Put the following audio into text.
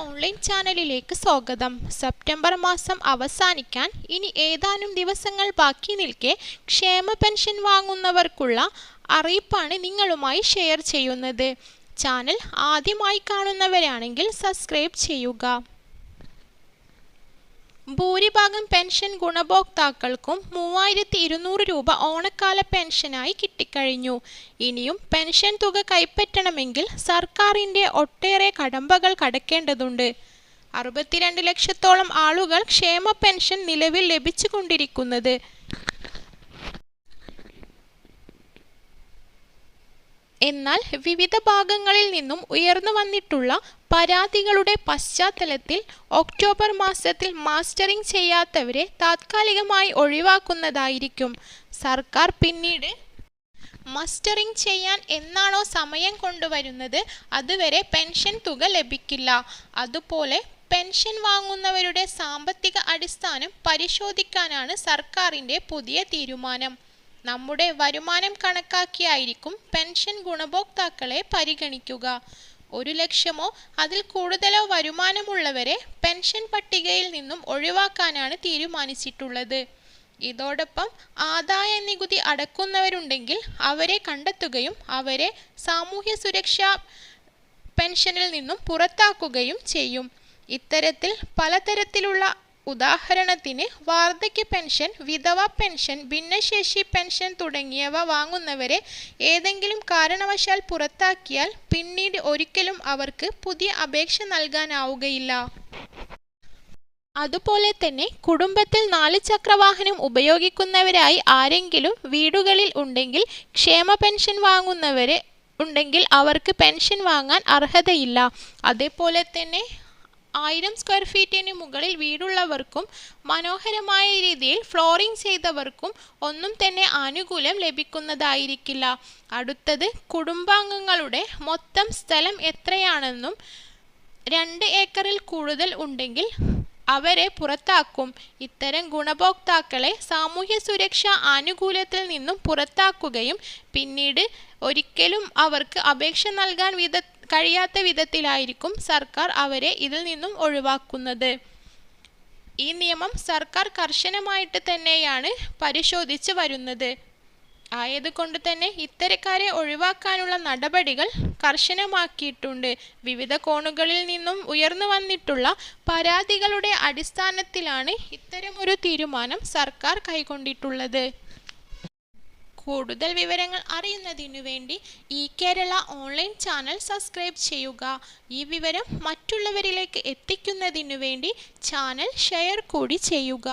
Online ചാനലിലേക്ക് സ്വാഗതം. September മാസം അവസാനിക്കാൻ ഇനി ഏതാനും ദിവസങ്ങൾ ബാക്കി നിൽക്കെ ക്ഷേമ പെൻഷൻ വാങ്ങുന്നവർക്കുള്ള അറിയിപ്പാണ് നിങ്ങളുമായി ഷെയർ ചെയ്യുന്നത്. ചാനൽ ആദ്യമായി കാണുന്നവരാണെങ്കിൽ സബ്സ്ക്രൈബ് ചെയ്യുക. ഭൂരിഭാഗം പെൻഷൻ ഗുണഭോക്താക്കൾക്കും മൂവായിരത്തി ഇരുന്നൂറ് രൂപ ഓണക്കാല പെൻഷനായി കിട്ടിക്കഴിഞ്ഞു. ഇനിയും പെൻഷൻ തുക കൈപ്പറ്റണമെങ്കിൽ സർക്കാരിന്റെ ഒട്ടേറെ കടമ്പകൾ കടക്കേണ്ടതുണ്ട്. അറുപത്തിരണ്ട് ലക്ഷത്തോളം ആളുകൾ ക്ഷേമ പെൻഷൻ നിലവിൽ ലഭിച്ചുകൊണ്ടിരിക്കുന്നത്. എന്നാൽ വിവിധ ഭാഗങ്ങളിൽ നിന്നും ഉയർന്നു വന്നിട്ടുള്ള പരാതികളുടെ പശ്ചാത്തലത്തിൽ ഒക്ടോബർ മാസത്തിൽ മാസ്റ്ററിംഗ് ചെയ്യാത്തവരെ താത്കാലികമായി ഒഴിവാക്കുന്നതായിരിക്കും. സർക്കാർ പിന്നീട് മസ്റ്ററിംഗ് ചെയ്യാൻ എന്നാണോ സമയം കൊണ്ടുവരുന്നത് അതുവരെ പെൻഷൻ തുക ലഭിക്കില്ല. അതുപോലെ പെൻഷൻ വാങ്ങുന്നവരുടെ സാമ്പത്തിക അടിസ്ഥാനം പരിശോധിക്കാനാണ് സർക്കാരിന്റെ പുതിയ തീരുമാനം. നമ്മുടെ വരുമാനം കണക്കാക്കിയായിരിക്കും പെൻഷൻ ഗുണഭോക്താക്കളെ പരിഗണിക്കുക. ഒരു ലക്ഷമോ അതിൽ കൂടുതലോ വരുമാനമുള്ളവരെ പെൻഷൻ പട്ടികയിൽ നിന്നും ഒഴിവാക്കാനാണ് തീരുമാനിച്ചിട്ടുള്ളത്. ഇതോടൊപ്പം ആദായ നികുതി അടക്കുന്നവരുണ്ടെങ്കിൽ അവരെ കണ്ടെത്തുകയും അവരെ സാമൂഹ്യ സുരക്ഷാ പെൻഷനിൽ നിന്നും പുറത്താക്കുകയും ചെയ്യും. ഇത്തരത്തിൽ പലതരത്തിലുള്ള ഉദാഹരണത്തിന് വാർദ്ധക്യ പെൻഷൻ വിധവ പെൻഷൻ ഭിന്നശേഷി പെൻഷൻ തുടങ്ങിയവ വാങ്ങുന്നവരെ ഏതെങ്കിലും കാരണവശാൽ പുറത്താക്കിയാൽ പിന്നീട് ഒരിക്കലും അവർക്ക് പുതിയ അപേക്ഷ നൽകാനാവുകയില്ല. അതുപോലെ തന്നെ കുടുംബത്തിൽ നാല് ചക്രവാഹനം ഉപയോഗിക്കുന്നവരായി ആരെങ്കിലും വീടുകളിൽ ഉണ്ടെങ്കിൽ ക്ഷേമ പെൻഷൻ വാങ്ങുന്നവരെ ഉണ്ടെങ്കിൽ അവർക്ക് പെൻഷൻ വാങ്ങാൻ അർഹതയില്ല. അതേപോലെ തന്നെ ആയിരം സ്ക്വയർ ഫീറ്റിന് മുകളിൽ വീടുള്ളവർക്കും മനോഹരമായ രീതിയിൽ ഫ്ലോറിംഗ് ചെയ്തവർക്കും ഒന്നും തന്നെ ആനുകൂല്യം ലഭിക്കുന്നതായിരിക്കില്ല. അടുത്തത് കുടുംബാംഗങ്ങളുടെ മൊത്തം സ്ഥലം എത്രയാണെന്നും രണ്ട് ഏക്കറിൽ കൂടുതൽ ഉണ്ടെങ്കിൽ അവരെ പുറത്താക്കും. ഇത്തരം ഗുണഭോക്താക്കളെ സാമൂഹ്യ സുരക്ഷാ ആനുകൂല്യത്തിൽ നിന്നും പുറത്താക്കുകയും പിന്നീട് ഒരിക്കലും അവർക്ക് അപേക്ഷ നൽകാൻ വിധ കഴിയാത്ത വിധത്തിലായിരിക്കും സർക്കാർ അവരെ ഇതിൽ നിന്നും ഒഴിവാക്കുന്നത്. ഈ നിയമം സർക്കാർ കർശനമായിട്ട് തന്നെയാണ് പരിശോധിച്ച് വരുന്നത്. ആയതുകൊണ്ട് തന്നെ ഇത്തരക്കാരെ ഒഴിവാക്കാനുള്ള നടപടികൾ കർശനമാക്കിയിട്ടുണ്ട്. വിവിധ കോണുകളിൽ നിന്നും ഉയർന്നു വന്നിട്ടുള്ള പരാതികളുടെ അടിസ്ഥാനത്തിലാണ് ഇത്തരമൊരു തീരുമാനം സർക്കാർ കൈക്കൊണ്ടിട്ടുള്ളത്. കൂടുതൽ വിവരങ്ങൾ അറിയുന്നതിനു വേണ്ടി ഈ കേരള ഓൺലൈൻ ചാനൽ സബ്സ്ക്രൈബ് ചെയ്യുക. ഈ വിവരം മറ്റുള്ളവരിലേക്ക് എത്തിക്കുന്നതിനു വേണ്ടി ചാനൽ ഷെയർ കൂടി ചെയ്യുക.